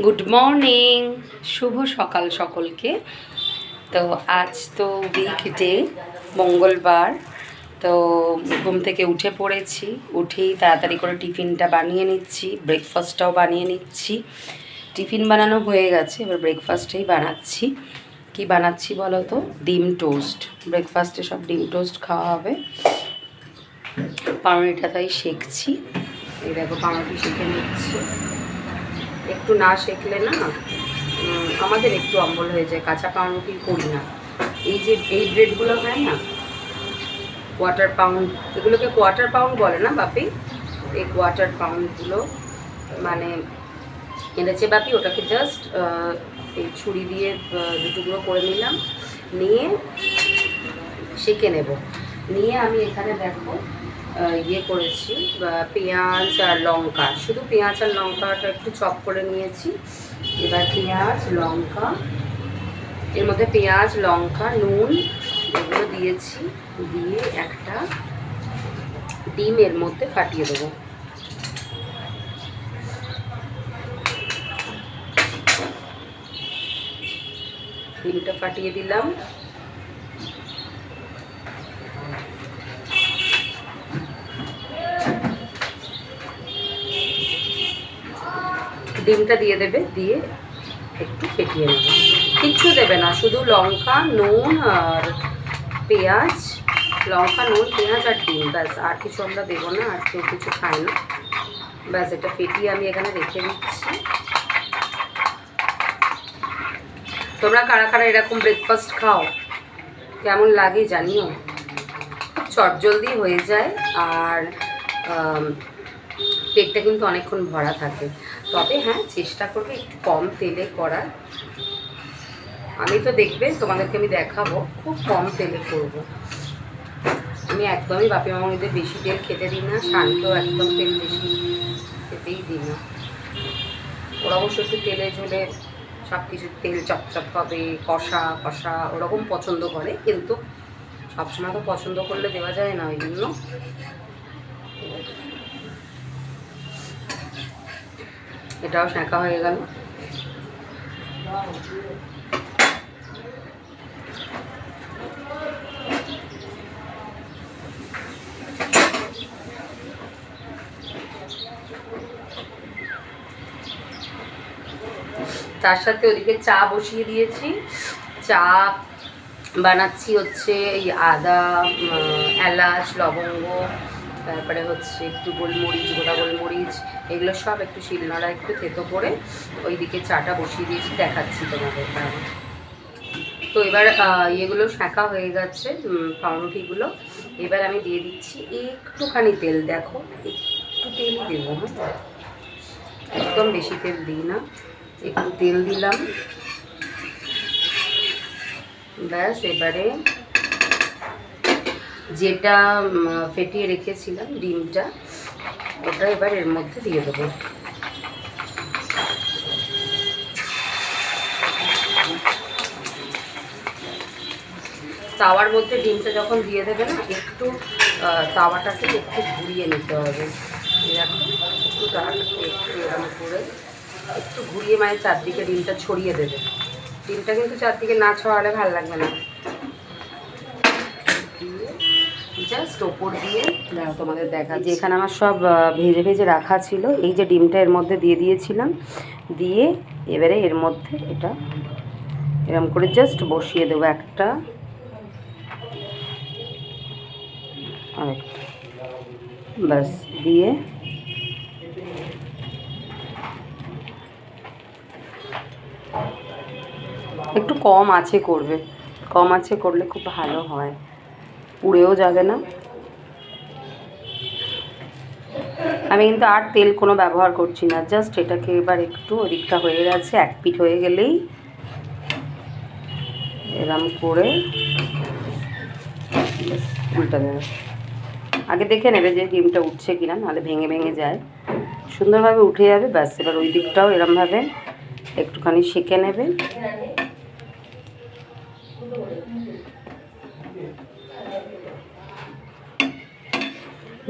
Good morning শুভ সকাল সকলকে। তো আজ তো উইকডে মঙ্গলবার। তো ঘুম থেকে উঠে পড়েছি। উঠেই তাড়াতাড়ি করে টিফিনটা বানিয়ে নিচ্ছি ব্রেকফাস্টটাও বানিয়ে নিচ্ছি। টিফিন বানানো হয়ে গেছে, এবার ব্রেকফাস্টেই বানাচ্ছি। কি বানাচ্ছি বলো তো? ডিম টোস্ট। ব্রেকফাস্টে সব ডিম টোস্ট খাওয়া হবে। পাউরুটিটা তাই শেখছি এই দেখো পাউরুটি শেখে নিচ্ছি। একটু না শেখলে না আমাদের একটু অম্বল হয়ে যায়, কাঁচা পাউরুটি করি না। এই যে, এই ব্রেডগুলো হয় না কোয়ার্টার পাউন্ড এগুলোকে কোয়ার্টার পাউন্ড বলে না বাপি? এই কোয়ার্টার পাউন্ডগুলো মানে এনেছে বাপি, ওটাকে জাস্ট এই ছুরি দিয়ে দুটুকরো করে নিলাম, নিয়ে সেঁকে নেব। নিয়ে আমি এখানে দেখো ইয়ে করেছি পেঁয়াজ আর লঙ্কা। শুধু পেঁয়াজ আর লঙ্কাটা একটু চপ করে নিয়েছি। এবার পেঁয়াজ, লঙ্কা, এর মধ্যে পেঁয়াজ, লঙ্কা, নুন এগুলো দিয়েছি। দিয়ে একটা ডিম এর মধ্যে ফাটিয়ে দেবো। ডিমটা ফাটিয়ে দিলাম। ডিমটা দিয়ে দেবে, দিয়ে একটু ফেটিয়ে নেবে। কিচ্ছু দেবে না, শুধু লঙ্কা, নুন আর পেঁয়াজ, লঙ্কা, নুন, পেঁয়াজ আর ডিম, ব্যাস। আর কিছু আমরা দেবো না, আর কেউ কিছু খায় না। ব্যাস, এটা ফেটিয়ে আমি এখানে রেখে দিচ্ছি। তোমরা কারা কারা এরকম ব্রেকফাস্ট খাও? কেমন লাগে জানিও? খুব চটজলদি হয়ে যায়। আর পেটটা কিন্তু অনেকক্ষণ ভরা থাকে। তবে হ্যাঁ চেষ্টা করবে একটু কম তেলে করার। আমি তো দেখবে তোমাদেরকে আমি দেখাবো, খুব কম তেলে করব। আমি একদমই বাপি মামনিদের বেশি তেল খেতে দিই না, শানকেও একদম তেল বেশি খেতেই দিই না। ওরা অবশ্য একটু তেলে ঝোলে সব কিছু তেল চপচপ হবে, কষা কষা ওরকম পছন্দ করে, কিন্তু সবসময় তো পছন্দ করলে দেওয়া যায় না, ওই জন্য। এটাও শাঁকা হয়ে গেল। তার সাথে ওদিকে চা বসিয়ে দিয়েছি। চা বানাচ্ছি হচ্ছে এই আদা এলাচ, লবঙ্গ তারপরে হচ্ছে একটু গোলমরিচ, গোটা গোলমরিচ, এগুলো সব একটু শিলনোড়া একটু থেতো করে ওইদিকে চাটা বসিয়ে দিয়েছি, দেখাচ্ছি তোমাদের। তো এবার ইয়েগুলো শাঁকা হয়ে গেছে পাউরুটিগুলো। এবার আমি দিয়ে দিচ্ছি একটুখানি তেল, দেখো, একটু তেলই দেবো হ্যাঁ? একদম বেশি তেল দিই না, একটু তেল দিলাম। ব্যাস, এবারে যেটা ফেটিয়ে রেখেছিলাম ডিমটা, ওটা এবার এর মধ্যে দিয়ে দেবো। তাওয়ার মধ্যে ডিমটা যখন দিয়ে দেবে না, একটু তাওয়াটাকে একটু ঘুরিয়ে নিতে হবে। একটু এরম করে, একটু ঘুরিয়ে মানে চারদিকে ডিমটা ছড়িয়ে দেবে। ডিমটা কিন্তু চারদিকে না ছড়ালে ভালো লাগবে না। জাস্ট ওপর দিয়ে দাঁড়াও তোমাদের দেখা যেখানে আমার সব ভেজে ভেজে রাখা ছিল এই যে ডিমটা এর মধ্যে দিয়ে দিয়েছিলাম দিয়ে এবারে এর মধ্যে এটা এরম করে জাস্ট বসিয়ে দেবো একটা। আরেকটা। ব্যাস দিয়ে একটু কম আছে করবে কম আছে করলে খুব ভালো হয়। পুড়েও যাবে না। আমি কিন্তু আর তেল কোনো ব্যবহার করছি না জাস্ট এটাকে এবার একটু ওদিকটা হয়ে গেছে, এক পিঠ হয়ে গেলেই এরম করে উল্টা দেবে। আগে দেখে নেবে যে ডিমটা উঠছে কিনা, নাহলে ভেঙে ভেঙে যায়। সুন্দরভাবে উঠে যাবে, ব্যাস এবার ওই দিকটাও এরমভাবে একটুখানি সেঁকে নেবে।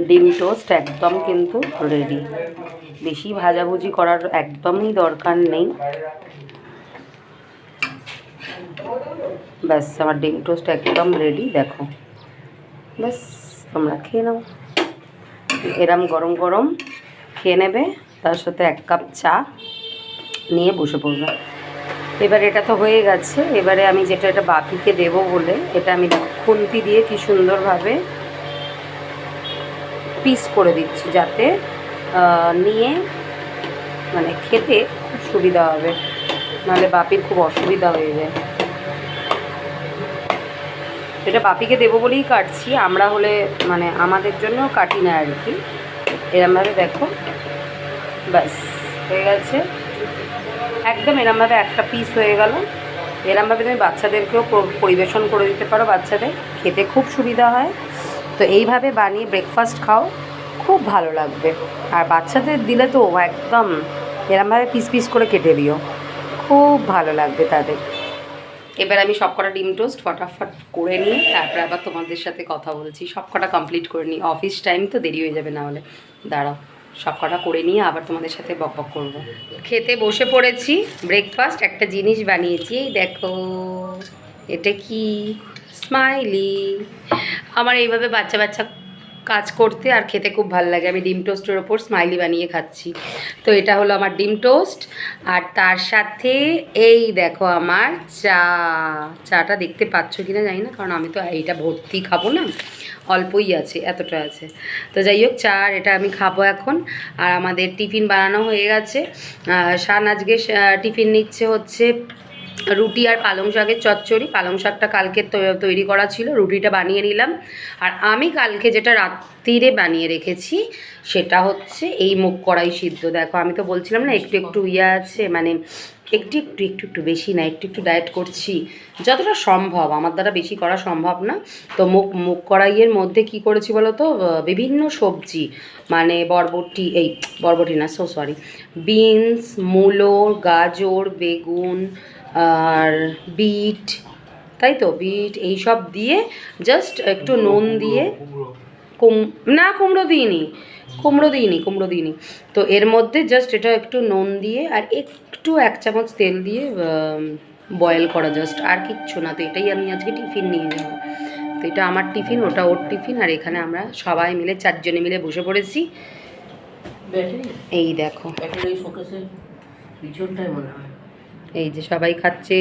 ডিম টোস্ট একদম কিন্তু রেডি বেশি ভাজাভুজি করার একদমই দরকার নেই। ব্যাস, আমার ডিম টোস্ট একদম রেডি দেখো। ব্যাস, তোমরা খেয়ে নাও। এরম গরম গরম খেয়ে নেবে, তার সাথে এক কাপ চা নিয়ে বসে পড়বে। এবার এটা তো হয়ে গেছে, এবারে আমি যেটা এটা বাপিকে দেবো বলে, এটা আমি খুন্তি দিয়ে কি সুন্দরভাবে পিস করে দিচ্ছি যাতে নিয়ে মানে খেতে খুব সুবিধা হবে। নাহলে বাপির খুব অসুবিধা হয়ে যায়। এটা বাপিকে দেবো বলেই কাটছি, আমরা হলে মানে আমাদের জন্য কাটি না আর কি। এরমভাবে দেখো, ব্যাস, হয়ে গেছে। একদম এরমভাবে একটা পিস হয়ে গেল। এরমভাবে তুমি বাচ্চাদেরকেও পরিবেশন করে দিতে পারো, বাচ্চাদের। খেতে খুব সুবিধা হয়। তো এইভাবে বানিয়ে ব্রেকফাস্ট খাও, খুব ভালো লাগবে। আর বাচ্চাদের দিলে তো একদম এরমভাবে পিস পিস করে কেটে দিও। খুব ভালো লাগবে তাদের। এবার আমি সব কটা ডিম টোস্ট ফটাফট করে নিয়ে তারপর আবার তোমাদের সাথে কথা বলছি। সব কটা কমপ্লিট করে নিই। অফিস টাইম তো দেরি হয়ে যাবে না হলে। দাঁড়াও সব কটা করে নিয়ে আবার তোমাদের সাথে বক বক করব। খেতে বসে পড়েছি ব্রেকফাস্ট একটা জিনিস বানিয়েছি, এই দেখো, এটা কি? স্মাইলি। আমার এইভাবে বাচ্চা বাচ্চা কাজ করতে আর খেতে খুব ভালো লাগে। আমি ডিম টোস্টের ওপর স্মাইলি বানিয়ে খাচ্ছি। তো এটা হলো আমার ডিম টোস্ট। আর তার সাথে এই দেখো আমার চা। চাটা দেখতে পাচ্ছ কি না জানি না, কারণ আমি তো এইটা ভর্তি খাব না। অল্পই আছে, এতটা আছে। তো যাই হোক, চা আর এটা আমি খাব এখন। আর আমাদের টিফিন বানানো হয়ে গেছে। শান আজকে টিফিন নিচ্ছে হচ্ছে রুটি আর পালং শাকের চচ্চড়ি। পালং শাকটা কালকে তৈরি করা ছিল রুটিটা বানিয়ে নিলাম। আর আমি কালকে যেটা রাত্রিরে বানিয়ে রেখেছি সেটা হচ্ছে এই মুগ কড়াই সিদ্ধ। দেখো আমি তো বলছিলাম না একটু একটু ইয়ে আছে মানে একটু একটু একটু একটু বেশি না একটু একটু ডায়েট করছি। যতটা সম্ভব আমার দ্বারা বেশি করা সম্ভব না। তো মুগ মুগ কড়াইয়ের মধ্যে কি করেছি বলো তো বিভিন্ন সবজি মানে বরবটি এই বরবটি না সো সরি বিনস মূলো গাজর বেগুন আর বিট তাই তো? বিট এইসব দিয়ে জাস্ট একটু নুন দিয়ে কুম না কুমড়ো দিইনি কুমড়ো দিইনি কুমড়ো দিইনি। তো এর মধ্যে জাস্ট এটা একটু নুন দিয়ে আর একটু এক চামচ তেল দিয়ে বয়েল করা জাস্ট আর কিচ্ছু না। তো এটাই আমি আজকে টিফিন নিয়ে যাব। তো এটা আমার টিফিন ওটা ওর টিফিন আর এখানে আমরা সবাই মিলে চারজনে মিলে বসে পড়েছি। এই দেখো। পিছনটাই মনে হয়। এই যে সবাই খাচ্ছে,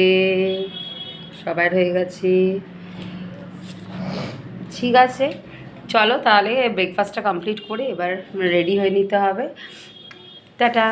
সবার হয়ে গেছে। ঠিক আছে, চলো তাহলে ব্রেকফাস্টটা কমপ্লিট করে এবার রেডি হয়ে নিতে হবে। টাটা।